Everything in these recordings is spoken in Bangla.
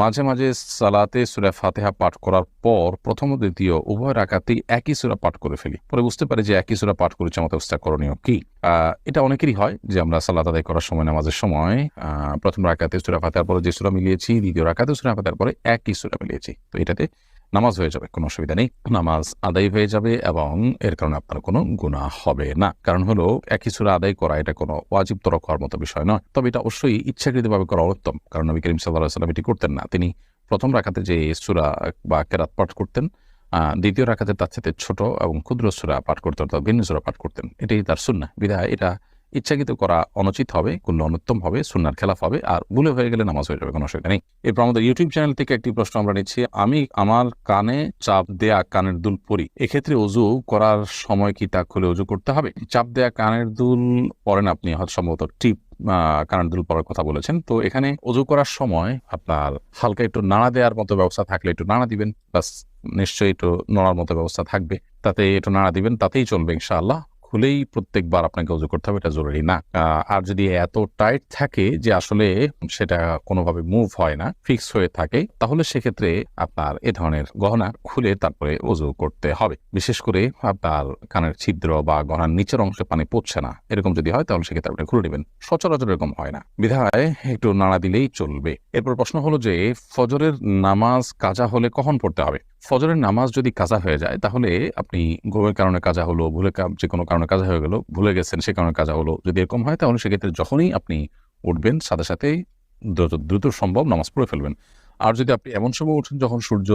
মাঝে মাঝে সালাতে সুরা ফাতেহা পাঠ করার পর প্রথম দ্বিতীয় উভয় রাখাতেই একই সুরা পাঠ করে ফেলি। পরে বুঝতে পারি যে একই সুরা পাঠ করেছে, আমাদের অবস্থা করণীয় কি? এটা অনেকেরই হয় যে আমরা সালাত আদায় করার সময়, নামাজের সময় প্রথম রাকাতে সুরা ফাতেহার পরে যে সুরা মিলিয়েছি, দ্বিতীয় রাখাতে সুরা ফাতেহার পরে একই সুরা মিলিয়েছি। তো এটাতে নামাজ হয়ে যাবে, কোনো অসুবিধা নেই। নামাজ আদায় হয়ে যাবে এবং এর কারণে আপনার কোনো গুণা হবে না। কারণ হলো, একই সুরা আদায় করা এটা কোনো ওয়াজিব তরক হওয়ার মতো বিষয় নয়। তবে এটা অবশ্যই ইচ্ছাকৃতভাবে করা উত্তম। কারণ নবী করিম সাল্লাহ সাল্লাম এটি করতেন না। তিনি প্রথম রাখাতে যে সুরা বা কেরাত পাঠ করতেন দ্বিতীয় রাখাতে তার সাথে ছোট এবং ক্ষুদ্র সুরা পাঠ করতেন অর্থাৎ ভিন্ন সুরা পাঠ করতেন। এটাই তার সুন্না বিধায় এটা ইচ্ছাকৃত করা অনুচিত হবে করলে অনুত্তম হবে, সুন্নার খেলাফ হবে, আর ভুলে হয়ে গেলে নামাজ হয়ে যাবে, কোনো অসুবিধা নেই। এরপর আমাদের ইউটিউব চ্যানেল থেকে একটি প্রশ্ন আমরা নিচ্ছি। আমি আমার কানে চাপ দেয়া কানের দুল পরি, এক্ষেত্রে অজু করার সময় কি তা খুলে অজু করতে হবে? চাপ দেয়া কানের দুল পরেন আপনি, হয়তো সম্ভবত টিপ কানের দুল পরার কথা বলেছেন। তো এখানে অজু করার সময় আপনার হালকা একটু নাড়া দেওয়ার মতো ব্যবস্থা থাকলে একটু নাড়া দিবেন প্লাস নিশ্চয়ই একটু নড়ার মতো ব্যবস্থা থাকবে। তাতে একটু নাড়া দিবেন, তাতেই চলবে ইনশাআল্লাহ। খুলেই প্রত্যেকবার আপনাকে উজু করতে হবে, এটা জরুরি না। আর যদি এত টাইট থাকে যে আসলে সেটা কোনোভাবে মুভ হয় না, ফিক্স হয়ে থাকে, তাহলে সেক্ষেত্রে আপনার এ ধরনের গহনা খুলে তারপরে উজু করতে হবে। বিশেষ করে আপনার কানের ছিদ্র বা গহনার নিচের অংশে পানি পড়ছে না, এরকম যদি হয় তাহলে সেক্ষেত্রে আপনি খুলে নেবেন। সচরাচর এরকম হয় না। বিধায় একটু নাড়া দিলেই চলবে। এরপর প্রশ্ন হলো যে, ফজরের নামাজ কাজা হলে কখন পড়তে হবে? ফজরের নামাজ যদি কাজা হয়ে যায়, তাহলে আপনি ঘুমের কারণে কাজা হলো ভুলে যে কোনো কারণে কাজা হয়ে গেল, ভুলে গেছেন, সে কারণে কাজা হলো। যদি এরকম হয়, তাহলে সেক্ষেত্রে যখনই আপনি উঠবেন, সাথে সাথেই দ্রুত দ্রুত সম্ভব নামাজ পড়ে ফেলবেন। আর যদি আপনি এমন সময় উঠেন যখন সূর্য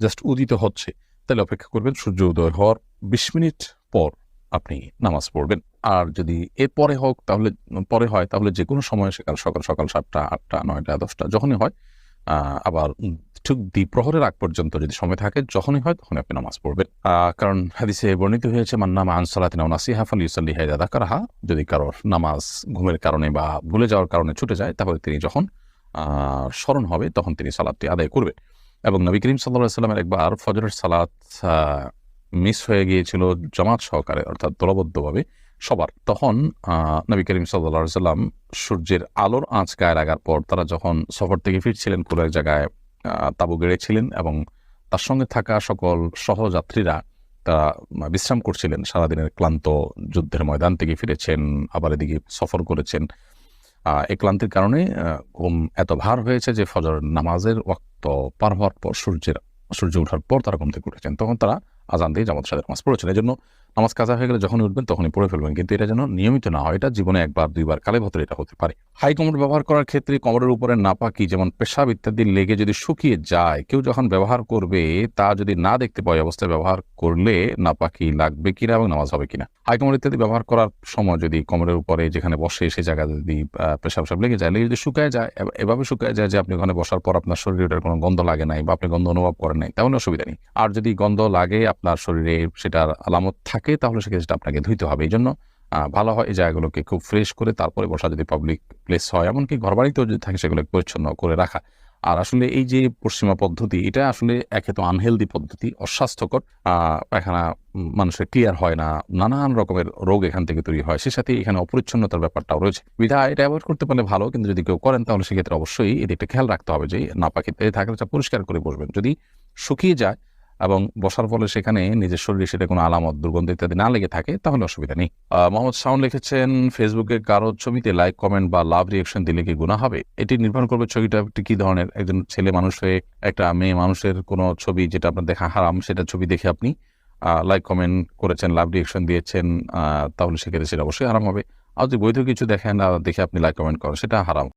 জাস্ট উদিত হচ্ছে, তাহলে অপেক্ষা করবেন সূর্য উদয় হওয়ার বিশ মিনিট পর আপনি নামাজ পড়বেন। আর যদি এর পরে হোক, তাহলে, পরে হয়, তাহলে যে কোনো সময় সেকাল, সকাল সকাল সাতটা, আটটা, নয়টা, দশটা, যখনই হয় আবার ঠিক দ্বিপ্রহরের আগ পর্যন্ত যদি সময় থাকে, যখনই হয় তখন আপনি নামাজ পড়বেন। কারণ হাদিসে বর্ণিত হয়েছে মান্নামা আনসালাতিনা নাসিহা ফাল ইউসাল্লি হায়দা কারাহা যদি কারোর নামাজ ঘুমের কারণে বা ভুলে যাওয়ার কারণে ছুটে যায়, তাহলে তিনি যখন স্মরণ হবে, তখন তিনি সালাদটি আদায় করবে এবং নবী করিম সাল্লাহ সাল্লামের একবার ফজরের সালাত মিস হয়ে গিয়েছিল জামাত সহকারে, অর্থাৎ দলবদ্ধভাবে সবার। তখন নবী করিম সাল্লাহ সাল্লাম সূর্যের আলোর আঁচ গায়ে লাগার পর তারা যখন সফর থেকে ফিরছিলেন কোনো এক জায়গায় তাঁবু গেড়েছিলেন এবং তার সঙ্গে থাকা সকল সহযাত্রীরা তারা বিশ্রাম করছিলেন। সারাদিনের ক্লান্ত যুদ্ধের ময়দান থেকে ফিরেছেন, আবার এদিকে সফর করেছেন। এই ক্লান্তির কারণে ঘুম এত ভার হয়েছে যে ফজর নামাজের ওয়াক্ত পার হওয়ার পর সূর্যের, সূর্য ওঠার পর তারা ঘুম থেকে উঠেছেন। তখন তারা আজান দিয়ে জামাত সাথে নামাজ পড়েছেন। এই জন্য নামাজ কাজা হয়ে গেলে যখনই উঠবেন তখনই পড়ে ফেলবেন। কিন্তু এটা যেন নিয়মিত না হয়, এটা জীবনে একবার, দুইবার কালে ভেতরে এটা হতে পারে। হাই কোমর ব্যবহার করার ক্ষেত্রে কোমরের উপরে নাপাকি, যেমন পেশাব ইত্যাদি লেগে যদি শুকিয়ে যায়, কেউ যখন ব্যবহার করবে, তা যদি না দেখতে পায় অবস্থায় ব্যবহার করলে নাপাকি লাগবে কিনা এবং নামাজ হবে কিনা। হাই কোমর ইত্যাদি ব্যবহার করার সময় যদি কোমরের উপরে যেখানে বসে সে জায়গায় যদি পেশাব সাব লেগে যায়, লেগে যদি শুকায় যায় এভাবে শুকায় যায় যে আপনি ওখানে বসার পর আপনার শরীরে ওটার কোনো গন্ধ লাগে নাই বা আপনি গন্ধ অনুভব করেন নাই, তেমন অসুবিধা নেই। আর যদি গন্ধ লাগে আপনার শরীরে, সেটার আলামত থাকে তাহলে সেক্ষেত্রে আপনাকে ধুইতে হবে। এই জন্য ভালো হয় এই জায়গাগুলোকে খুব ফ্রেশ করে তারপরে বসা যদি পাবলিক প্লেস হয়, এমনকি ঘরবাড়িতেও যদি থাকে সেগুলো পরিচ্ছন্ন করে রাখা। আর আসলে এই যে পশ্চিমা পদ্ধতি, এটা আসলে একে তো আনহেলদি পদ্ধতি, অস্বাস্থ্যকর। পায়খানা মানুষের ক্লিয়ার হয় না, নানান রকমের রোগ এখান থেকে তৈরি হয়। সে সাথে এখানে অপরিচ্ছন্নতার ব্যাপারটাও রয়েছে। বিধায় এটা অ্যাভয়েড করতে পারলে ভালো, কিন্তু যদি কেউ করেন, তাহলে সেক্ষেত্রে অবশ্যই এদিকটা খেয়াল রাখতে হবে যে নাপাকিতে থাকলে সেটা পরিষ্কার করে বসবেন। যদি শুকিয়ে যায় এবং বসার ফলে সেখানে নিজের শরীরে সেটা কোনো আলামত, দুর্গন্ধ ইত্যাদি না লেগে থাকে, তাহলে অসুবিধা নেই। মোহাম্মদ শাওন লিখেছেন ফেসবুকে কারও ছবিতে লাইক কমেন্ট বা লাভ রিয়েকশন দিলে কি গুণা হবে? এটি নির্ভর করবে ছবিটা কি ধরনের, একজন ছেলে মানুষ হয়ে, একটা মেয়ে মানুষের কোনো ছবি যেটা আপনার দেখা হারাম, সেটা ছবি দেখে আপনি লাইক কমেন্ট করেছেন লাভ রিয়েকশন দিয়েছেন তাহলে সেক্ষেত্রে সেটা অবশ্যই হারাম হবে। আর যদি বৈধ কিছু দেখেন দেখে আপনি লাইক কমেন্ট করেন, সেটা হারাম।